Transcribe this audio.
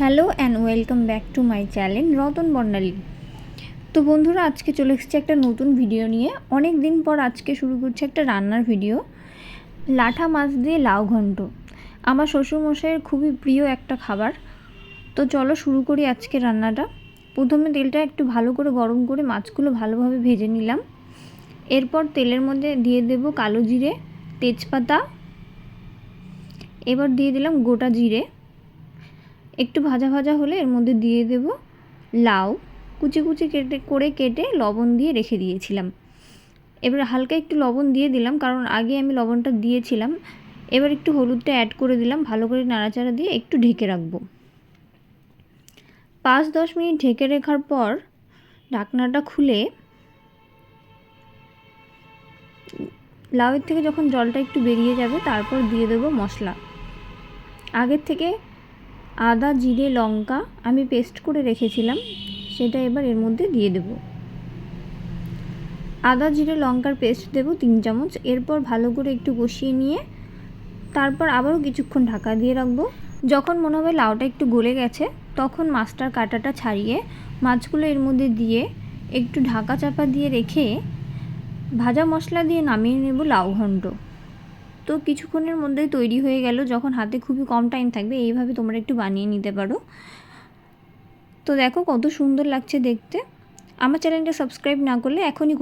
Hello and welcome back to my channel Ratan Barnali. তো বন্ধুরা, আজকে চলে এসেছি একটা নতুন ভিডিও নিয়ে। অনেক দিন পর আজকে শুরু করছে একটা রান্নার ভিডিও। লাঠা মাছ দিয়ে লাউ ঘন্ট। আমার শ্বশুরমশাইয়ের খুবই প্রিয় একটা খাবার। তো চলো শুরু করি আজকে রান্নাটা। প্রথমে তেলটা একটু ভালো করে গরম করে মাছগুলো ভালোভাবে ভেজে নিলাম। এরপর তেলের মধ্যে দিয়ে দেব কালো জিরে, তেজপাতা। এবার দিয়ে দিলাম গোটা জিরে। একটু ভাজা ভাজা হলে এর মধ্যে দিয়ে দেব লাউ। কুচি কুচি কেটে, করে কেটে লবণ দিয়ে রেখে দিয়েছিলাম। এবার হালকা একটু লবণ দিয়ে দিলাম, কারণ আগে আমি লবণটা দিয়েছিলাম। এবার একটু হলুদটা অ্যাড করে দিলাম, ভালো করে নাড়াচাড়া দিয়ে একটু ঢেকে রাখব। পাঁচ দশ মিনিট ঢেকে রাখার পর ঢাকনাটা খুলে লাউয়ের থেকে যখন জলটা একটু বেরিয়ে যাবে, তারপর দিয়ে দেবো মশলা। আগের থেকে আদা, জিরে, লঙ্কা আমি পেস্ট করে রেখেছিলাম, সেটা এবার এর মধ্যে দিয়ে দেব। আদা, জিরে, লঙ্কার পেস্ট দেব তিন চামচ, এরপর ভালো করে একটু কষিয়ে নিয়ে তারপর আবারও কিছুক্ষণ ঢাকা দিয়ে রাখব। যখন মনে হবে লাউটা একটু গলে গেছে, তখন মাছটার কাঁটাটা ছাড়িয়ে মাছগুলো এর মধ্যে দিয়ে একটু ঢাকা চাপা দিয়ে রেখে ভাজা মশলা দিয়ে নামিয়ে নেব লাউ ঘন্ট তো কিছুক্ষণের মধ্যেই তৈরি হয়ে গেল। যখন হাতে খুবই কম টাইম থাকবে, এইভাবে তোমরা একটু বানিয়ে নিতে পারো। তো দেখো কত সুন্দর লাগছে দেখতে। আমার চ্যানেলটা সাবস্ক্রাইব না করলে এখনই